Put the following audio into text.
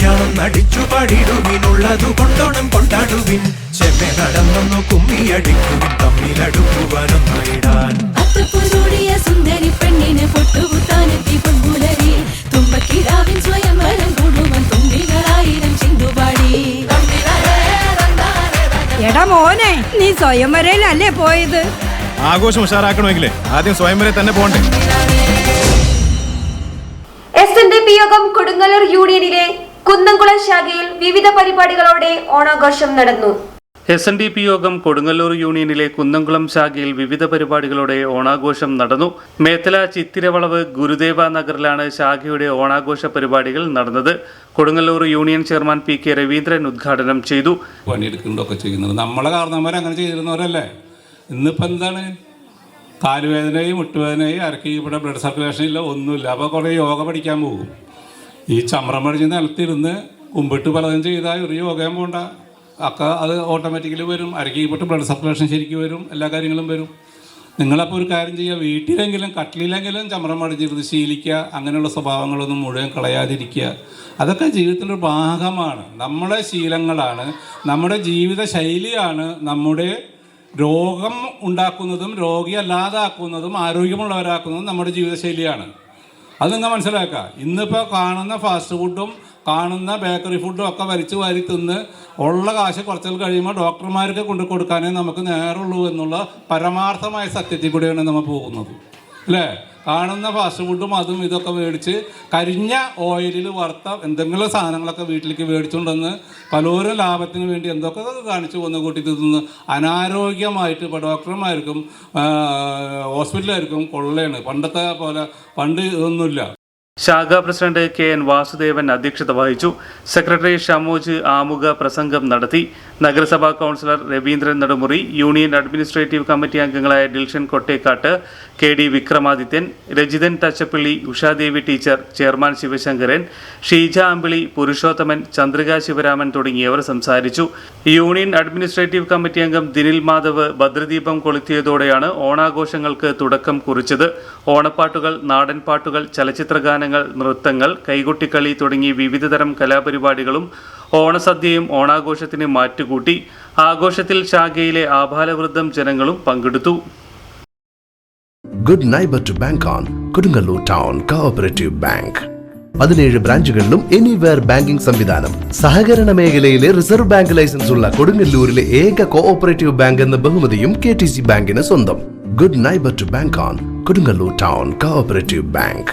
ചേർന്നടിച്ചു പാടിടുവിനുള്ളതു കൊണ്ടോണം കൊണ്ടാടുവിൻ. ചെമ്മെ നടന്നൊന്നു കുമ്മിയടിക്കുവിൻ തമ്മിലടുക്കുവാനൊന്നായിടാൻ. അത്തപ്പൂചൂടിയ സുന്ദരി പെണ്ണിന് പൊട്ടുകുത്താനെത്തി പൊൻപുലരി. തുമ്പക്കിടാവിൻ സ്വയംവരം കൂടുവാൻ തുമ്പികളായിരം ചിന്തുപാടി എടാ മോനെ നീ സ്വയംവരയിലല്ലേ പോയത്? ആഘോഷം ഉഷാറാക്കണമെങ്കിലേ ആദ്യം സ്വയംവരെ തന്നെ പോകണ്ടേ. എസ് എൻ ഡി പി യോഗം കൊടുങ്ങല്ലൂർ യൂണിയനിലെ കുന്നംകുളം ശാഖയിൽ വിവിധ പരിപാടികളോടെ ഓണാഘോഷം നടന്നു. എസ് എൻ ഡി പി യോഗം കൊടുങ്ങല്ലൂർ യൂണിയനിലെ കുന്നംകുളം ശാഖയിൽ വിവിധ പരിപാടികളോടെ ഓണാഘോഷം നടന്നു. മേത്തല ചിത്തിരവളവ് ഗുരുദേവ നഗറിലാണ് ശാഖയുടെ ഓണാഘോഷ പരിപാടികൾ നടന്നത്. Kodungallur union chairman P K Raveendran ഉദ്ഘാടനം ചെയ്തു. പണിയെടുക്കുന്നതൊക്കെ ചെയ്യുന്നത്. നമ്മളെ കാരണവന്മാർ അങ്ങനെ ചെയ്തിരുന്നവരല്ലേ? ഇന്നിപ്പോൾ എന്താണ്? കാലുവേദനയും മുട്ടുവേദനയും അരക്കി ഇവിടെ ബ്ലഡ് സർക്കുലേഷൻ ഇല്ല ഒന്നുമില്ല. അപ്പോൾ കുറേ യോഗ പഠിക്കാൻ പോകും. ഈ ചമ്രം പഠിച്ച് നിലത്തിരുന്ന് കുമ്പിട്ട് പലതും ചെയ്താൽ ഒരു യോഗയും പോണ്ട. അക്ക അത് ഓട്ടോമാറ്റിക്കലി വരും. അരക്കിപ്പെട്ട് ബ്ലഡ് സർക്കുലേഷൻ ശരിക്കും വരും. എല്ലാ കാര്യങ്ങളും വരും. നിങ്ങളപ്പോൾ ഒരു കാര്യം ചെയ്യുക വീട്ടിലെങ്കിലും കട്ടിലെങ്കിലും ചമ്രം അടിച്ചിരുന്ന് ശീലിക്കുക അങ്ങനെയുള്ള സ്വഭാവങ്ങളൊന്നും മുഴുവൻ കളയാതിരിക്കുക അതൊക്കെ ജീവിതത്തിന്റെ ഒരു ഭാഗമാണ്. നമ്മുടെ ശീലങ്ങളാണ്. നമ്മുടെ ജീവിത ശൈലിയാണ് നമ്മുടെ രോഗം ഉണ്ടാക്കുന്നതും രോഗി അല്ലാതാക്കുന്നതും ആരോഗ്യമുള്ളവരാക്കുന്നതും നമ്മുടെ ജീവിതശൈലിയാണ് അത് നിങ്ങൾ മനസ്സിലാക്കുക ഇന്നിപ്പോൾ കാണുന്ന ഫാസ്റ്റ് ഫുഡും കാണുന്ന ബേക്കറി ഫുഡും ഒക്കെ വലിച്ചു വാരി തിന്ന് ഉള്ള കാശ് കുറച്ചൽ കഴിയുമ്പോൾ ഡോക്ടർമാർക്ക് കൊണ്ടു കൊടുക്കാനേ നമുക്ക് നേരുള്ളൂ എന്നുള്ള പരമാർത്ഥമായ സത്യത്തിൽ കൂടെയാണ് നമ്മൾ പോകുന്നത്. അല്ലേ? കാണുന്ന ഫാസ്റ്റ് ഫുഡും അതും ഇതൊക്കെ മേടിച്ച് കരിഞ്ഞ ഓയിലിൽ വറുത്ത എന്തെങ്കിലും സാധനങ്ങളൊക്കെ വീട്ടിലേക്ക് മേടിച്ചുകൊണ്ടെന്ന് പലരും ലാഭത്തിന് വേണ്ടി എന്തൊക്കെ കാണിച്ചു വന്ന് കൂട്ടി തിന്ന് അനാരോഗ്യമായിട്ട് ഇപ്പോൾ ഡോക്ടർമാർക്കും ഹോസ്പിറ്റലായിരിക്കും കൊള്ളയാണ്. പണ്ടത്തെ പോലെ പണ്ട് ഇതൊന്നുമില്ല. ശാഖാ പ്രസിഡന്റ് കെ എൻ വാസുദേവൻ അധ്യക്ഷത വഹിച്ചു. സെക്രട്ടറി ഷമോജ് ആമുഖ പ്രസംഗം നടത്തി. നഗരസഭാ councillor Raveendran Nedumuri union administrative committee അംഗങ്ങളായ Dilshan Kottekkat K D Vikramadithyan Rajithan Thachappally Ushadevi teacher chairman Sivasankaran Sheeja Ambili Purushothaman Chandrika Sivaraman തുടങ്ങിയവർ സംസാരിച്ചു. യൂണിയൻ അഡ്മിനിസ്ട്രേറ്റീവ് കമ്മിറ്റി അംഗം ദിനിൽ മാധവ് ഭദ്രദീപം കൊളുത്തിയതോടെയാണ് ഓണാഘോഷങ്ങൾക്ക് തുടക്കം കുറിച്ചത്. ഓണപ്പാട്ടുകൾ നാടൻ പാട്ടുകൾ ചലച്ചിത്രഗാനങ്ങൾ നൃത്തങ്ങൾ കൈകൊട്ടിക്കളി തുടങ്ങി വിവിധതരം കലാപരിപാടികളും ഓണസദ്യയും ഓണാഘോഷത്തിന് മാറ്റുകൂട്ടി ആഘോഷത്തിൽ ശാഖയിലെ ആഭാലവൃദ്ധം ജനങ്ങളും പങ്കെടുത്തു. Good neighbour to bank on Kodungallur town cooperative bank പതിനേഴ് ബ്രാഞ്ചുകളിലും എനിവെയർ ബാങ്കിംഗ് സംവിധാനം. സഹകരണ മേഖലയിലെ റിസർവ് ബാങ്ക് ലൈസൻസ് ഉള്ള കൊടുങ്ങല്ലൂരിലെ ഏക കോഓപ്പറേറ്റീവ് ബാങ്ക് എന്ന ബഹുമതിയും കെ ടി സി ബാങ്കിന് സ്വന്തം. Good neighbour to bank on Kodungallur town cooperative bank